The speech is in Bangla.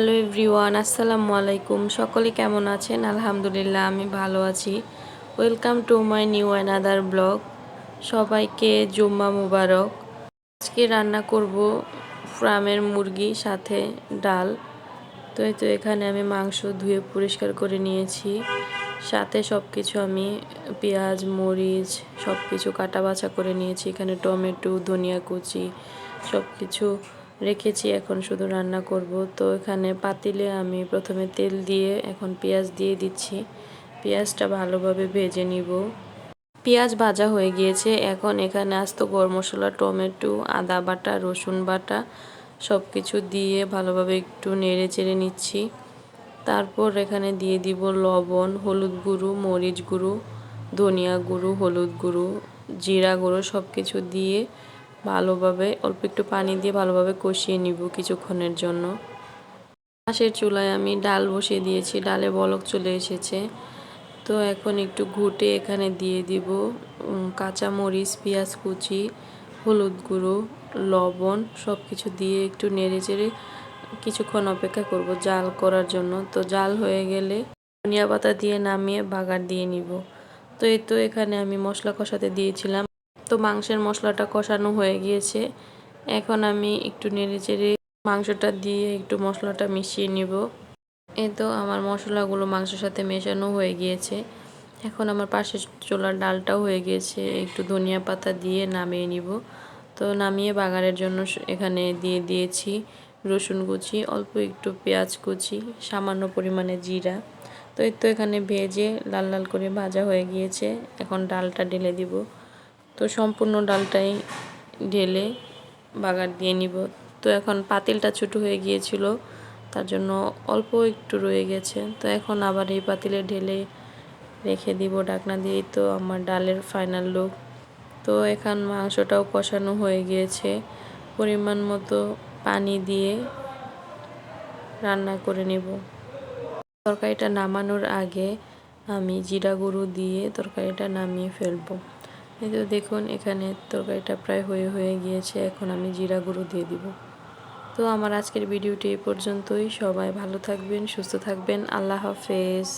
হ্যালো এভরিওয়ান, আসসালামু আলাইকুম। সকলে কেমন আছেন? আলহামদুলিল্লাহ, আমি ভালো আছি। Welcome to my new another blog সবাইকে জুম্মা মুবারক। আজকে রান্না করব ফ্রামের মুরগি, সাথে ডাল। তো এই তো এখানে আমি মাংস ধুয়ে পরিষ্কার করে নিয়েছি। সাথে সব কিছু আমি পেঁয়াজ, মরিচ সব কিছু কাটা বাছা করে নিয়েছি। এখানে টমেটো, ধনিয়া কুচি সব কিছু রেখেছি, এখন শুধু রান্না করব। তো এখানে পাতিলে আমি প্রথমে তেল দিয়ে, এখন পেঁয়াজ দিয়ে দিচ্ছি। পেঁয়াজটা ভালোভাবে ভেজে নিব। পেঁয়াজ ভাজা হয়ে গিয়েছে। এখন এখানে আস্ত গরম মশলা, টমেটো, আদা বাটা, রসুন বাটা সব কিছু দিয়ে ভালোভাবে একটু নেড়ে চেড়ে নিচ্ছি। তারপর এখানে দিয়ে দিব লবণ, হলুদ গুঁড়ো, মরিচ গুঁড়ো, ধনিয়া গুঁড়ো, হলুদ গুঁড়ো, জিরা গুঁড়ো সব কিছু দিয়ে ভালোভাবে, অল্প একটু পানি দিয়ে ভালোভাবে কষিয়ে নিব কিছুক্ষণের জন্য। পাশের চুলায় আমি ডাল বসিয়ে দিয়েছি, ডালে বলক চলে এসেছে। তো এখন একটু ঘুটে এখানে দিয়ে দিব কাঁচা মরিচ পেঁয়াজ কুচি, হলুদ গুঁড়ো, লবণ সব কিছু দিয়ে একটু নেড়ে চেড়ে কিছুক্ষণ অপেক্ষা করব জাল করার জন্য। তো জাল হয়ে গেলে ধনিয়া পাতা দিয়ে নামিয়ে বাগার দিয়ে নিব। তো এই তো এখানে আমি মশলা কষাতে দিয়েছিলাম। তো মাংসের মশলাটা কষানো হয়ে গিয়েছে। এখন আমি একটু নেড়ে চেড়ে মাংসটা দিয়ে একটু মশলাটা মিশিয়ে নিব। এ তো আমার মশলাগুলো মাংসের সাথে মেশানো হয়ে গিয়েছে। এখন আমার পাশে চোলার ডালটাও হয়ে গিয়েছে। একটু ধনিয়া পাতা দিয়ে নামিয়ে নিব। তো নামিয়ে বাগারের জন্য এখানে দিয়ে দিয়েছি রসুন কুচি, অল্প একটু পেঁয়াজ কুচি, সামান্য পরিমাণে জিরা। তো এই তো এখানে ভেজে লাল লাল করে ভাজা হয়ে গিয়েছে। এখন ডালটা ঢেলে দিব। তো সম্পূর্ণ ডালটাই ঢেলে বাগার দিয়ে নিব। তো এখন পাতিলটা ছোটো হয়ে গিয়েছিল, তার জন্য অল্প একটু রয়ে গেছে। তো এখন আবার এই পাতিলে ঢেলে রেখে দিব ডাকনা দিয়েই তো আমার ডালের ফাইনাল লুক তো এখন মাংসটাও কষানো হয়ে গিয়েছে। পরিমাণ মতো পানি দিয়ে রান্না করে নেব। তরকারিটা নামানোর আগে আমি জিরা গুঁড়ো দিয়ে তরকারিটা নামিয়ে ফেলব। এই তো দেখুন, এখানে তরকারিটা প্রায় হয়ে হয়ে গিয়েছে, এখন আমি জিরা গুঁড়ো দিয়ে দিব। তো আমার আজকের ভিডিওটি এই পর্যন্তই, সবাই ভালো থাকবেন, সুস্থ থাকবেন, আল্লাহ হাফেজ।